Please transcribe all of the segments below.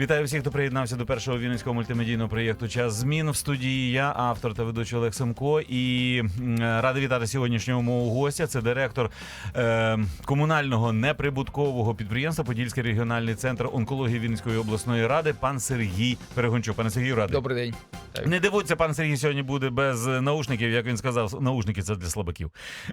Вітаю всіх, хто приєднався до першого вінницького мультимедійного проєкту Час змін в студії. Я автор та ведучий Олег Семко. І радий вітати сьогоднішнього мого гостя. Це директор е, комунального неприбуткового підприємства Подільський регіональний центр онкології Вінницької обласної ради, пан Сергій Перегончук. Пане Сергію, радий. Добрий день. Не дивуйтеся, пан Сергій сьогодні буде без наушників, як він сказав, наушники це для слабаків.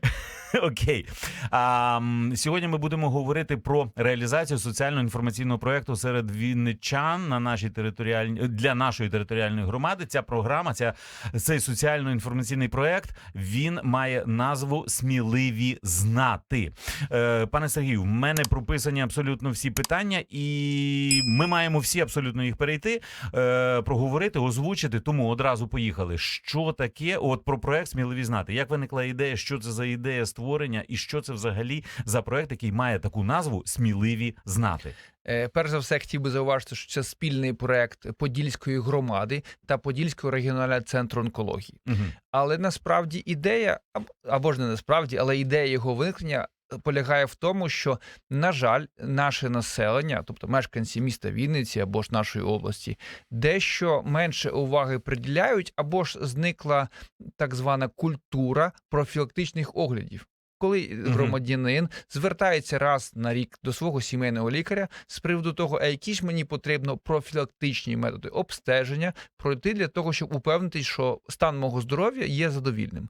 Окей. А, сьогодні ми будемо говорити про реалізацію соціально-інформаційного проєкту серед вінничан на нашій територіальній для нашої територіальної громади. Ця програма, ця цей соціально-інформаційний проєкт, він має назву Сміливі знати. Е, пане Сергію, в мене прописані абсолютно всі питання, і ми маємо всі абсолютно їх перейти, е, проговорити, озвучити. Тому одразу поїхали. Що таке? От про проект сміливі знати. Як виникла ідея? Що це за ідея створення, і що це взагалі за проект, який має таку назву Сміливі знати? Е, Перш за все, хотів би зауважити, що це спільний проект Подільської громади та Подільського регіонального центру онкології. Угу. Але насправді ідея, або- ж не насправді, але ідея його виникнення полягає в тому, що, на жаль, наше населення, тобто мешканці міста Вінниці або ж нашої області, дещо менше уваги приділяють, або ж зникла так звана культура профілактичних оглядів. Коли громадянин звертається раз на рік до свого сімейного лікаря з приводу того, а які ж мені потрібно профілактичні методи обстеження пройти для того, щоб упевнитись, що стан мого здоров'я є задовільним.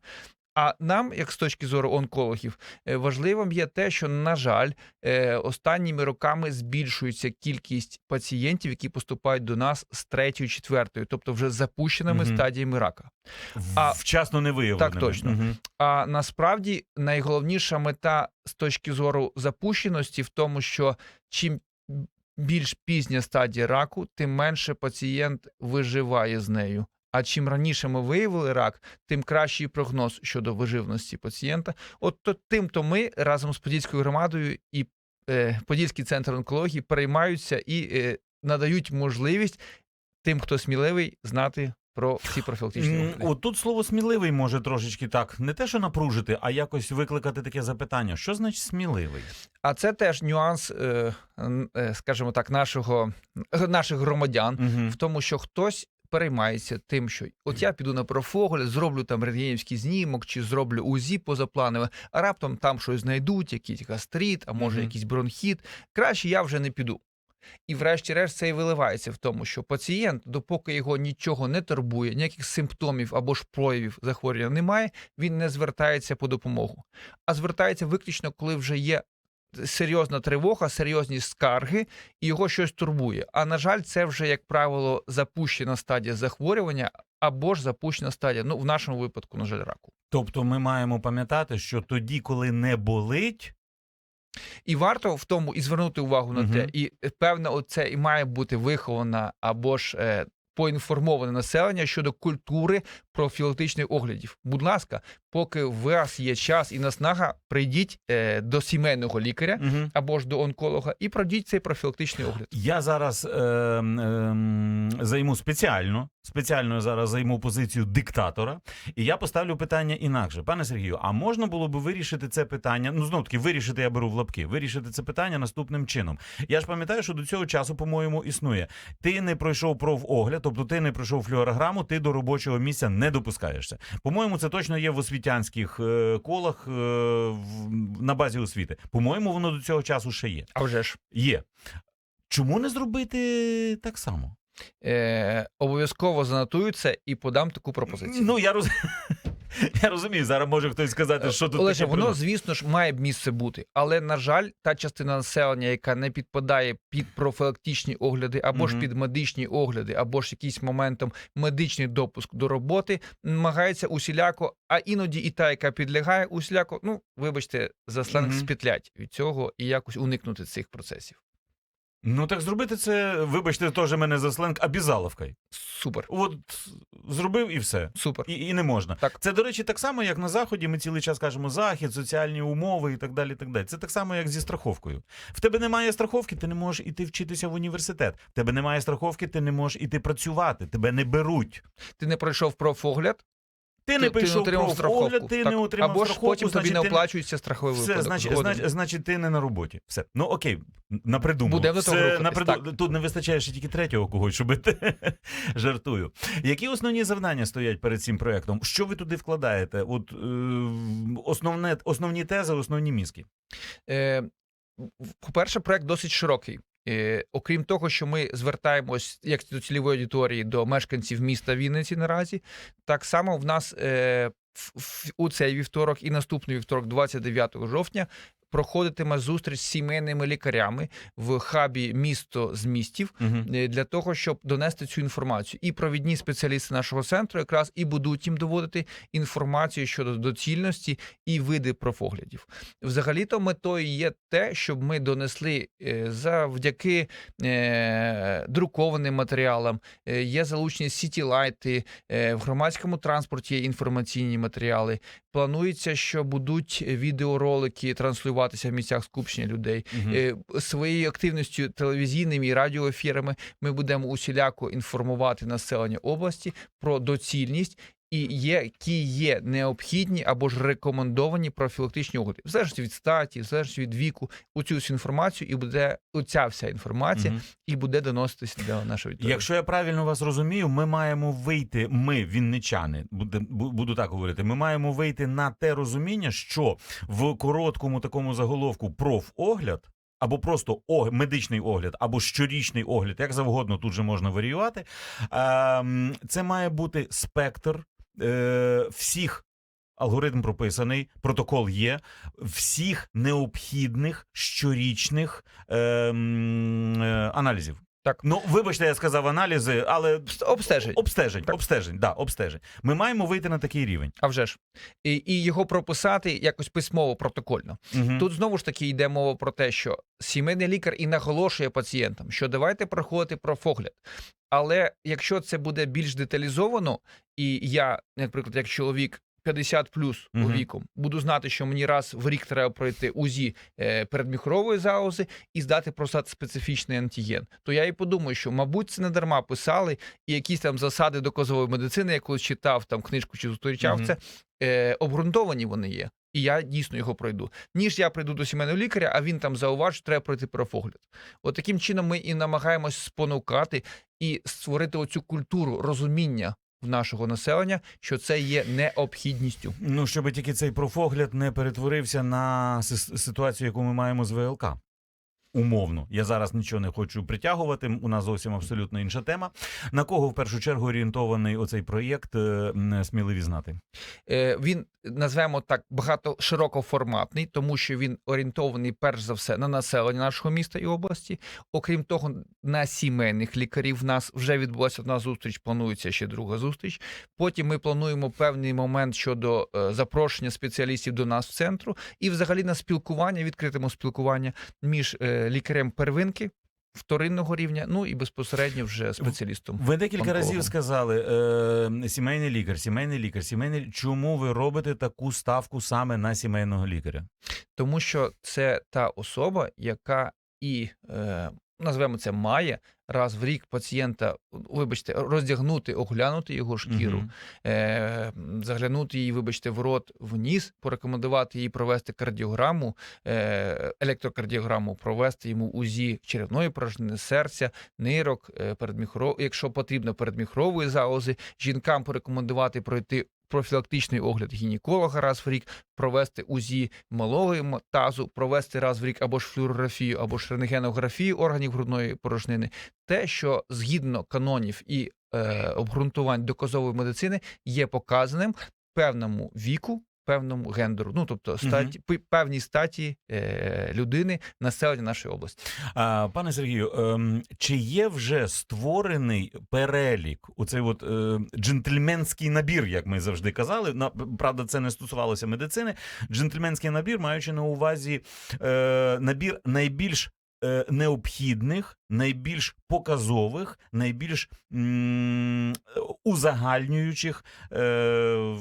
А нам, як з точки зору онкологів, е, важливим є те, що на жаль, е, останніми роками збільшується кількість пацієнтів, які поступають до нас з третьої, четвертої, тобто вже запущеними Мгм. стадіями рака. А- Вчасно не виявлено. Так, точно. А насправді найголовніша мета з точки зору запущеності в тому, що чим більш пізня стадія раку, тим менше пацієнт виживає з нею. А чим раніше ми виявили рак, тим кращий прогноз щодо виживності пацієнта. От то тим то ми разом з Подільською громадою і е, Подільський центр онкології переймаються і е, надають можливість тим, хто сміливий, знати про ці профілактичні От тут слово сміливий може трошечки так, не те, що напружити, а якось викликати таке запитання. Що значить сміливий? А це теж нюанс, е, е, скажімо так, нашого наших громадян Угу. в тому, що хтось. Переймається тим, що от я піду на профогляд, зроблю там рентгенівський знімок чи зроблю УЗІ позапланове, а раптом там щось знайдуть, якийсь гастрит, а може Мгм. якийсь бронхіт. Краще я вже не піду. І врешті-решт це і виливається в тому, що пацієнт, допоки його нічого не турбує, ніяких симптомів або ж проявів захворювання немає, він не звертається по допомогу. А звертається виключно, коли вже є серйозна тривога, серйозні скарги, і його щось турбує. А на жаль, це вже, як правило, запущена стадія захворювання або ж запущена стадія, ну в нашому випадку, на жаль, раку. Тобто ми маємо пам'ятати, що тоді, коли не болить, І варто в тому і звернути увагу на те, і певно, оце і має бути вихована або ж е, поінформоване населення щодо культури профілактичних оглядів. Будь ласка, поки у вас є час і наснага, прийдіть е, до сімейного лікаря угу. або ж до онколога і пройдіть цей профілактичний огляд. я зараз е, ем, займу спеціально, спеціально зараз займу позицію диктатора, і я поставлю питання інакше. Пане Сергію, а можна було би вирішити це питання? Ну знов таки, вирішити я беру в лапки. Вирішити це питання наступним чином. Я ж пам'ятаю, що до цього часу, по-моєму, існує. Ти не пройшов профогляд, тобто ти не пройшов флюорограму, ти до робочого місця не допускаєшся. По-моєму, це точно є в освітянських е, колах е, на базі освіти. По-моєму, воно до цього часу ще є. А вже ж. Є. Чому не зробити так само? Е, обов'язково занотую це і подам таку пропозицію. Ну, я, роз... я розумію, зараз може хтось сказати, що тут Олеже, таке воно, звісно ж, має місце бути. Але, на жаль, та частина населення, яка не підпадає під профілактичні огляди, або ж Мгм. під медичні огляди, або ж якийсь моментом медичний допуск до роботи, намагається усіляко, а іноді і та, яка підлягає, усіляко, ну, вибачте, за сленг Мгм. спітлять від цього і якось уникнути цих процесів. Ну так зробити це, вибачте, теж мене за сленг, обізаловкою. Супер. От зробив і все. Супер. І, і не можна. Так. Це, до речі, так само, як на Заході, ми цілий час кажемо захід, соціальні умови і так далі. і так далі. Це так само, як зі страховкою. В тебе немає страховки, ти не можеш іти вчитися в університет. В тебе немає страховки, ти не можеш іти працювати, тебе не беруть. Ти не пройшов профогляд, Ти не прийшов огляд, ти Так. не отримав Або ж потім тобі не оплачується страховий Все, випадок. значить, значить, значить, ти не на роботі. Все. Ну окей, напридумав. Тут не вистачає ще тільки третього когось, щоб ти жартую. Які основні завдання стоять перед цим проектом? Що ви туди вкладаєте? От е, основне, основні тези, основні мізки. Е, По-перше, проект досить широкий. Е, окрім того, що ми звертаємось як до цільової аудиторії до мешканців міста Вінниці наразі, так само в нас е, в- в- у цей вівторок і наступний вівторок, 29 жовтня, проходитиме зустріч з сімейними лікарями в хабі місто з містів. Угу. для того, щоб донести цю інформацію. І провідні спеціалісти нашого центру якраз і будуть їм доводити інформацію щодо доцільності і види профоглядів. Взагалі-то метою є те, щоб ми донесли е, завдяки е, друкованим матеріалам, є залучені сітілайти, в громадському транспорті є інформаційні матеріали. Планується, що будуть відеоролики транслюватися в місцях скупчення людей. Е, своєю активністю телевізійними і радіоефірами ми будемо усіляко інформувати населення області про доцільність. І є, які є необхідні або ж рекомендовані профілактичні огляди, в залежності від статі, в залежності від віку, оцю всю інформацію, і буде оця вся інформація, Мгм. і буде доноситися до нашої аудиторії. Якщо я правильно вас розумію, ми маємо вийти, ми, вінничани, буде- буду так говорити, ми маємо вийти на те розуміння, що в короткому такому заголовку профогляд. Або просто медичний огляд, або щорічний огляд, як завгодно тут же можна варіювати. Ем, Це має бути спектр е, всіх. Алгоритм прописаний, протокол є всіх необхідних щорічних е, е, аналізів. Так. Ну, вибачте, я сказав аналізи, але обстежень. обстежень, Так. обстежень, да, обстежень. Ми маємо вийти на такий рівень. А вже ж і, і його прописати якось письмово протокольно. Угу. Тут знову ж таки йде мова про те, що сімейний лікар і наголошує пацієнтам, що давайте проходити профогляд. Але якщо це буде більш деталізовано, і я, наприклад, як чоловік 50 плюс Мгм. віком, буду знати, що мені раз в рік треба пройти УЗІ е, передміхрової залози і здати простат специфічний антиген, то я і подумаю, що мабуть це не дарма писали і якісь там засади доказової медицини, я колись читав там книжку чи зустрічав Мгм. це, е, обґрунтовані вони є. І я дійсно його пройду. Ніж я прийду до сімейного лікаря, а він там зауважить, що треба пройти профогляд. От таким чином ми і намагаємось спонукати і створити оцю культуру розуміння нашого населення, що це є необхідністю. Ну, щоб тільки цей профогляд не перетворився на ситуацію, яку ми маємо з ВЛК. Умовно, я зараз нічого не хочу притягувати. У нас зовсім абсолютно інша тема. На кого в першу чергу орієнтований оцей проєкт? е, Сміливі знати. Е, Він назвемо так багато широкоформатний, тому що він орієнтований перш за все на населення нашого міста і області. Окрім того, на сімейних лікарів в нас вже відбулася одна зустріч. Планується ще друга зустріч. Потім ми плануємо певний момент щодо е, запрошення спеціалістів до нас в центру, і взагалі на спілкування, відкритому спілкування між лікарем первинки. Вторинного рівня, ну і безпосередньо вже спеціалістом. Ви декілька разів сказали е, сімейний лікар, сімейний лікар, сімейний. Чому ви робите таку ставку саме на сімейного лікаря? тому що це та особа, яка і е, назвемо це має раз в рік пацієнта, вибачте, роздягнути, оглянути його шкіру, Мгм. е, заглянути її, вибачте, в рот, в ніс, порекомендувати їй провести кардіограму, е, електрокардіограму, провести йому УЗІ черевної порожнини, серця, нирок, е, передміхро, якщо потрібно, передміхрової залози, жінкам порекомендувати пройти. Профілактичний огляд гінеколога раз в рік, провести УЗІ малого тазу, провести раз в рік або ж флюорографію, або ж рентгенографію органів грудної порожнини. Те, що згідно канонів і е, обґрунтувань доказової медицини є показаним певному віку, певному гендеру, ну тобто статі, пи- певній статі е, людини, населення нашої області. А, пане Сергію, ем, чи є вже створений перелік, оцей от е, джентльменський набір, як ми завжди казали. На правда, це не стосувалося медицини. Джентльменський набір, маючи на увазі е, набір найбільш е, необхідних, найбільш показових, найбільш м, узагальнюючих е,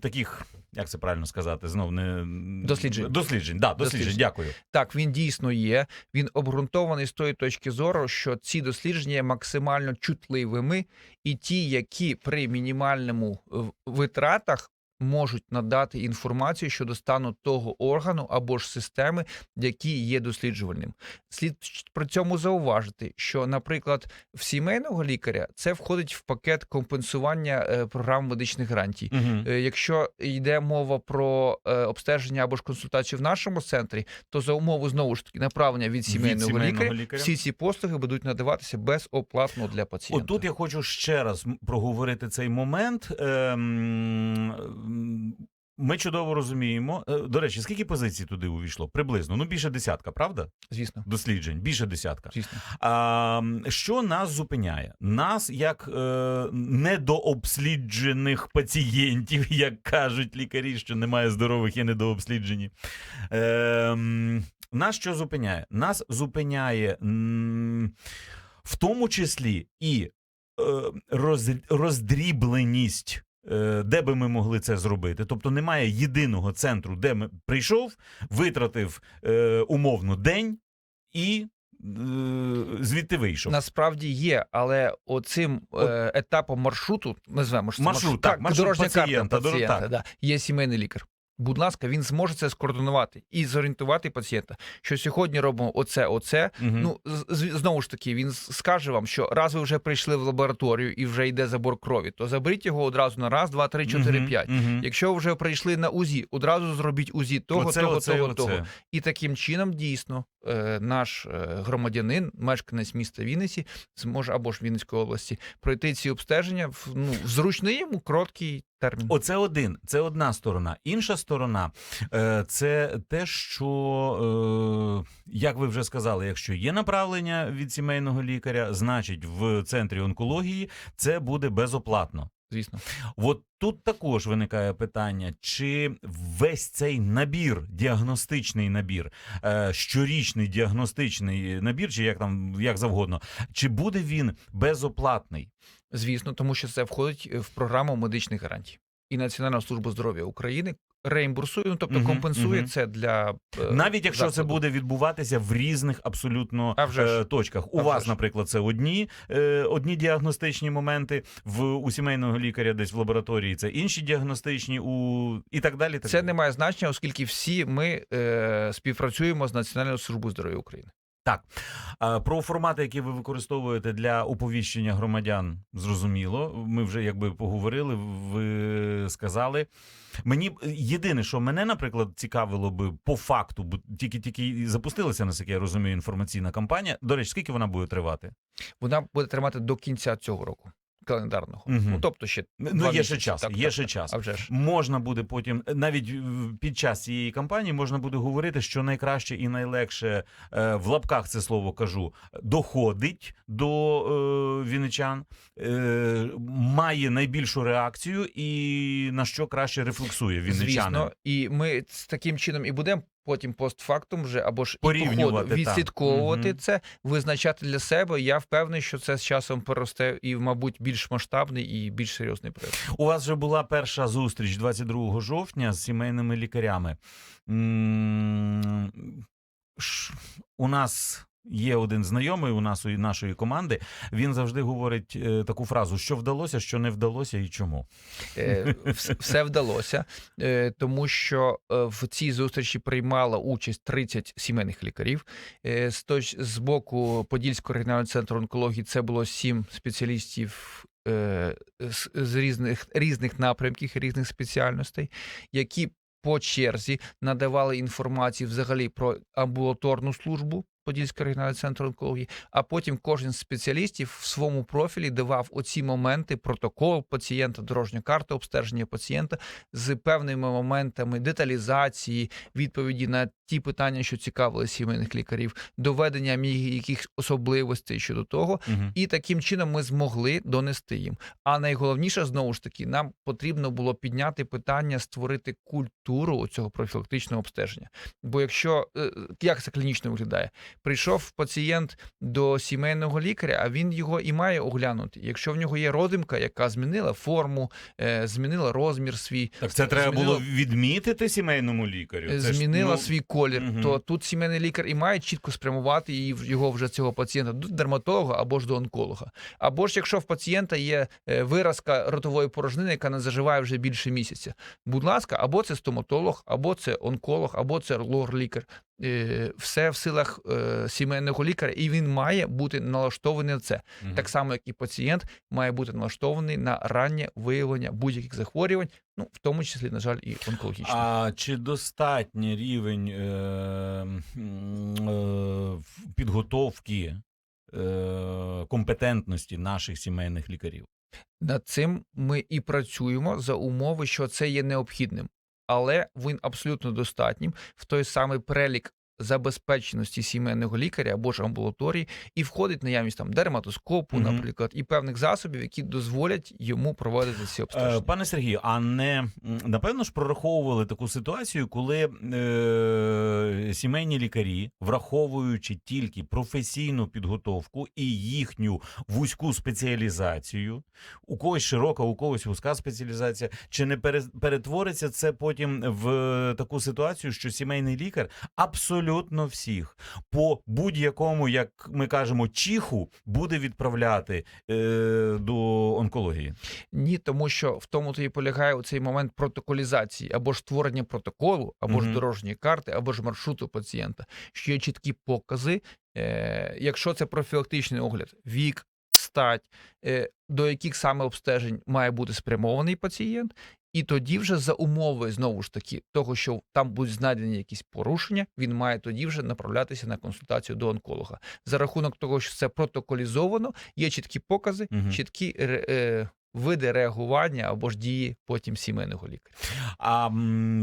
таких, як це правильно сказати, знов не Досліджень. Досліджень, да, досліджень. Досліджень. Дякую. Так, він дійсно є. Він обґрунтований з тої точки зору, що ці дослідження є максимально чутливими, і ті, які при мінімальному е, витратах можуть надати інформацію щодо стану того органу або ж системи, які є досліджувальним. Слід при цьому зауважити, що, наприклад, в сімейного лікаря це входить в пакет компенсування е, програм медичних гарантій. Угу. Якщо йде мова про е, обстеження або ж консультацію в нашому центрі, то за умови знову ж таки направлення від сімейного, сімейного лікаря, лікаря. всі ці послуги будуть надаватися безоплатно для пацієнта. Отут я хочу ще раз проговорити цей момент. Ем, Ми чудово розуміємо. Е, До речі, скільки позицій туди увійшло? Приблизно. Ну, більше десятка, правда? звісно, Досліджень, більше десятка. звісно. А, що нас зупиняє? Нас, як е, недообсліджених пацієнтів, як кажуть лікарі, що немає здорових і недообсліджені. Е, нас що зупиняє? Нас зупиняє в тому числі і е, роз, роздрібленість. Е, Де би ми могли це зробити? Тобто немає єдиного центру, де ми прийшов, витратив е, умовно день і е, звідти вийшов. Насправді є, але оцим е, етапом маршруту назвемо ж це Маршрут, так, маршрут дорожня пацієнта, карта пацієнта, пацієнта. так. Да, є сімейний лікар. Будь ласка, він зможе це скоординувати і зорієнтувати пацієнта, що сьогодні робимо оце, оце. Мгм. Ну знову ж таки, він скаже вам, що раз ви вже прийшли в лабораторію і вже йде забор крові, то заберіть його одразу на раз, два, три, чотири, п'ять. Якщо ви вже прийшли на УЗІ, одразу зробіть УЗІ того, Оце, того, оце, того, оце. того. І таким чином дійсно е, наш е, громадянин, мешканець міста Вінниці, зможе або ж Вінницької області пройти ці обстеження в ну в зручний йому короткий термін. Оце один, це одна сторона. Інша сторона е, це те, що, е, як ви вже сказали, якщо є направлення від сімейного лікаря, значить в центрі онкології це буде безоплатно. Звісно, От тут також виникає питання, чи весь цей набір, діагностичний набір, е, щорічний діагностичний набір, чи як там як завгодно, чи буде він безоплатний? звісно, тому що це входить в програму медичних гарантій. І Національна служба здоров'я України реімбурсує, тобто Мгм, компенсує мгм. це для е, Навіть якщо це буде відбуватися в різних абсолютно А вже ж. е, точках. У А вас, ж. наприклад, це одні, е, одні діагностичні моменти, в у сімейного лікаря десь в лабораторії це інші діагностичні, у і так далі. Так Це далі. не має значення, оскільки всі ми е, співпрацюємо з Національною службою здоров'я України. А, Про формати, які ви використовуєте для оповіщення громадян, зрозуміло. Ми вже якби поговорили, ви сказали. Мені єдине, що мене, наприклад, цікавило би по факту, бо тільки тільки запустилася, наскільки я розумію, інформаційна кампанія. До речі, скільки вона буде тривати? Вона буде тримати до кінця цього року календарного. Мгм. Ну тобто ще Ну, є ще час, Так, є так, ще так. час. А вже ж. Можна буде потім, навіть під час цієї кампанії, можна буде говорити, що найкраще і найлегше е, в лапках це слово кажу, доходить до е, вінничан, е, має найбільшу реакцію і на що краще рефлексує вінничанин. Звісно, і ми з таким чином і будемо потім постфактум вже або ж Порівнювати, відслідковувати Мгм. це, визначати для себе. Я впевнений, що це з часом поросте і, мабуть, більш масштабний і більш серйозний проєкт. У вас вже була перша зустріч 22 жовтня з сімейними лікарями. У нас є один знайомий у нас у нашої команди. Він завжди говорить е, таку фразу: що вдалося, що не вдалося, і чому. Е, Все вдалося, е, тому що е, в цій зустрічі приймала участь 30 сімейних лікарів. Е, З точ- з боку Подільського регіонального центру онкології це було 7 спеціалістів. е, з- З різних різних напрямків, різних спеціальностей, які по черзі надавали інформацію взагалі про амбулаторну службу, Подільський регіональний центр онкології, а потім кожен з спеціалістів в своєму профілі давав оці моменти, протокол пацієнта, дорожня карта обстеження пацієнта з певними моментами деталізації, відповіді на ті питання, що цікавили сімейних лікарів, доведення якихось особливостей щодо того, Мгм. і таким чином ми змогли донести їм. А найголовніше знову ж таки, нам потрібно було підняти питання, створити культуру цього профілактичного обстеження. Бо якщо е, як це клінічно виглядає, прийшов пацієнт до сімейного лікаря, а він його і має оглянути. Якщо в нього є родимка, яка змінила форму, е, змінила розмір свій, Так це треба змінила- було відмітити сімейному лікарю. Це ж, змінила ну, свій колір, мгм. то тут сімейний лікар і має чітко спрямувати її його вже цього пацієнта до дерматолога або ж до онколога. Або ж якщо в пацієнта є е, виразка ротової порожнини, яка не заживає вже більше місяця. Будь ласка, або це стоматолог, або це онколог, або це лор-лікар. Е, Все в силах е, сімейного лікаря, і він має бути налаштований на це. мгм. Так само, як і пацієнт має бути налаштований на раннє виявлення будь-яких захворювань, ну в тому числі, на жаль, і онкологічних. А чи достатній рівень е, е, підготовки е, компетентності наших сімейних лікарів? Над цим ми і працюємо за умови, що це є необхідним, але він абсолютно достатнім. В той самий перелік забезпеченості сімейного лікаря або ж амбулаторії, і входить наявність там дерматоскопу, Мгм. наприклад, і певних засобів, які дозволять йому проводити ці Е, обстеження. Пане Сергію, а не напевно ж прораховували таку ситуацію, коли е, сімейні лікарі, враховуючи тільки професійну підготовку і їхню вузьку спеціалізацію, у когось широка, у когось вузька спеціалізація, чи не пере- перетвориться це потім в таку ситуацію, що сімейний лікар абсолютно всіх по будь-якому, як ми кажемо, чиху буде відправляти е, до онкології? Ні, тому що в тому то і полягає у цей момент протоколізації або ж створення протоколу, або ж Мгм. дорожньої карти, або ж маршруту пацієнта, що є чіткі покази, е, якщо це профілактичний огляд, вік, стать, е, до яких саме обстежень має бути спрямований пацієнт. І тоді вже за умови знову ж таки того, що там будуть знайдені якісь порушення, він має тоді вже направлятися на консультацію до онколога. За рахунок того, що це протоколізовано, є чіткі покази, Мгм. чіткі е, види реагування або ж дії потім сімейного лікаря. А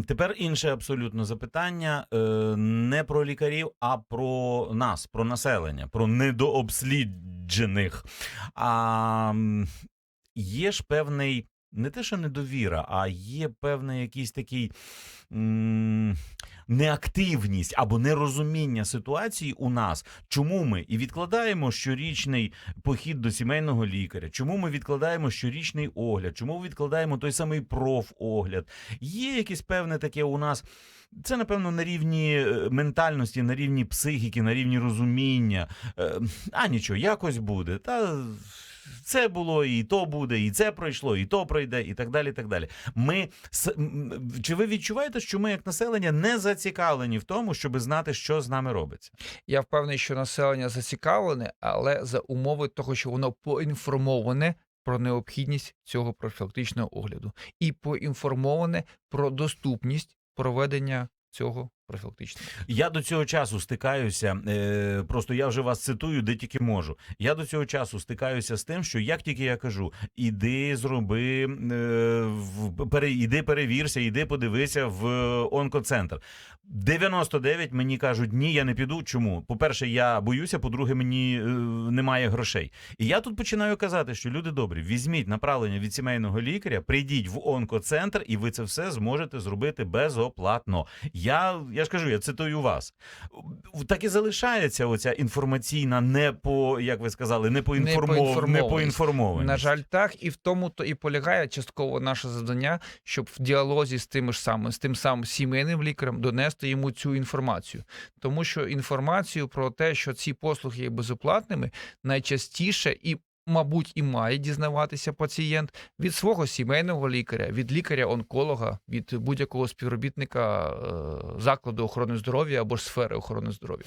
тепер інше абсолютно запитання е, не про лікарів, а про нас, про населення, про недообсліджених. А є ж певний. Не те, що недовіра, а є певний якийсь такий неактивність або нерозуміння ситуації у нас. Чому ми і відкладаємо щорічний похід до сімейного лікаря? Чому ми відкладаємо щорічний огляд? Чому відкладаємо той самий профогляд? Є якесь певне таке у нас. Це, напевно, на рівні е, ментальності, на рівні психіки, на рівні розуміння. Е, А нічого, якось буде. Та це було, і то буде, і це пройшло, і то пройде, і так далі. і так далі. Ми Чи ви відчуваєте, що ми, як населення, не зацікавлені в тому, щоб знати, що з нами робиться? Я впевнений, що населення зацікавлене, але за умови того, що воно поінформоване про необхідність цього профілактичного огляду, і поінформоване про доступність проведення цього профілактичного. Я до цього часу стикаюся. Е, просто я вже вас цитую, де тільки можу. Я до цього часу стикаюся з тим, що як тільки я кажу, іди зроби, е, пере, іди перевірся, іди подивися в онкоцентр. 99 мені кажуть, ні, я не піду. Чому? По-перше, я боюся, по-друге, мені е, немає грошей. І я тут починаю казати, що люди добрі, візьміть направлення від сімейного лікаря, прийдіть в онкоцентр, і ви це все зможете зробити безоплатно. Я, я ж кажу, я цитую вас. Так і залишається оця інформаційна, не по, як ви сказали, не по інформов... не На жаль, так, і в тому то і полягає частково наше завдання, щоб в діалозі з тим ж самим, з тим самим сімейним лікарем донести йому цю інформацію. Тому що інформацію про те, що ці послуги є безоплатними, найчастіше і мабуть, і має дізнаватися пацієнт від свого сімейного лікаря, від лікаря-онколога, від будь-якого співробітника е, закладу охорони здоров'я або ж сфери охорони здоров'я.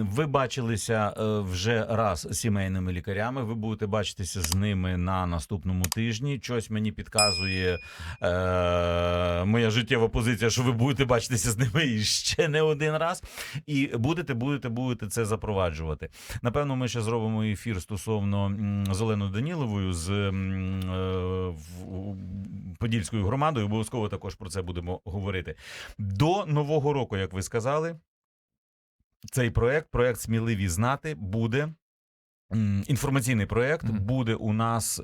Ви бачилися е, вже раз з сімейними лікарями. Ви будете бачитися з ними на наступному тижні. Щось мені підказує е, моя життєва позиція, що ви будете бачитися з ними ще не один раз. І будете, будете, будете це запроваджувати. Напевно, ми ще зробимо ефір стосовно м, з Оленою Даніловою з е, в- Подільською громадою. Обов'язково також про це будемо говорити. До нового року, як ви сказали, цей проект, проект Сміливі знати, буде інформаційний проект, буде у нас е,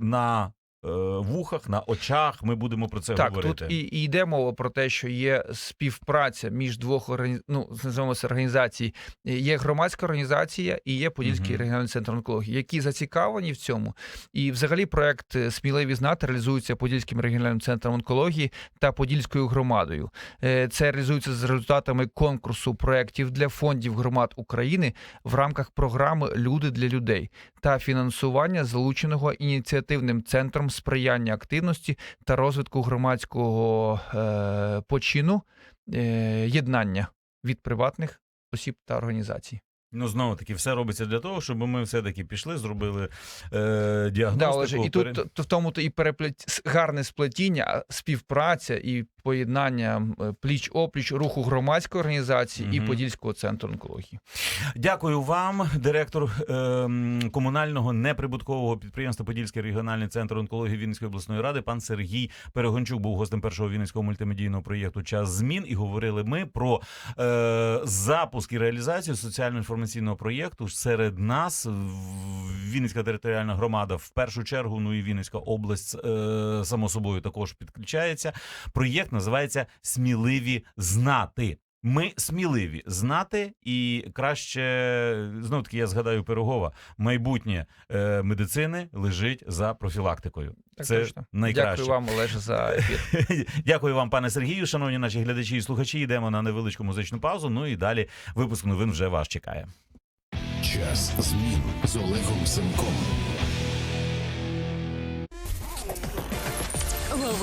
на вухах, на очах. Ми будемо про це так, говорити. тут і, і йде мова про те, що є співпраця між двох органі... ну, організацій. Є громадська організація і є Подільський Мгм. регіональний центр онкології, які зацікавлені в цьому. І взагалі проект е, Сміливі знати реалізується Подільським регіональним центром онкології та Подільською громадою. Е, Це реалізується з результатами конкурсу проєктів для фондів громад України в рамках програми Люди для людей та фінансування залученого ініціативним центром сприяння активності та розвитку громадського е, почину е, єднання від приватних осіб та організацій. Ну знову таки, все робиться для того, щоб ми все таки пішли, зробили е, Да, діагностику. Олеже, і тут в тому то і переплет... гарне сплетіння, співпраця і поєднання е, пліч опліч руху громадської організації і Подільського центру онкології. Дякую вам, директор ем, комунального неприбуткового підприємства Подільський регіональний центр онкології Вінницької обласної ради. Пан Сергій Перегончук був гостем першого вінницького мультимедійного проєкту Час змін. І говорили ми про е, запуск і реалізацію соціально-інформаційного проєкту серед нас. Вінницька територіальна громада в першу чергу. Ну і Вінницька область е, само собою також підключається. Проєкт називається Сміливі знати. Ми сміливі знати, і краще знов таки я згадаю Пирогова. Майбутнє е, медицини лежить за профілактикою. Так Це точно. найкраще. Дякую вам, Олеже, за ефір. Дякую вам, пане Сергію. Шановні наші глядачі і слухачі. Йдемо на невеличку музичну паузу. Ну і далі випуск новин вже вас чекає. Час змін з Олегом Семком.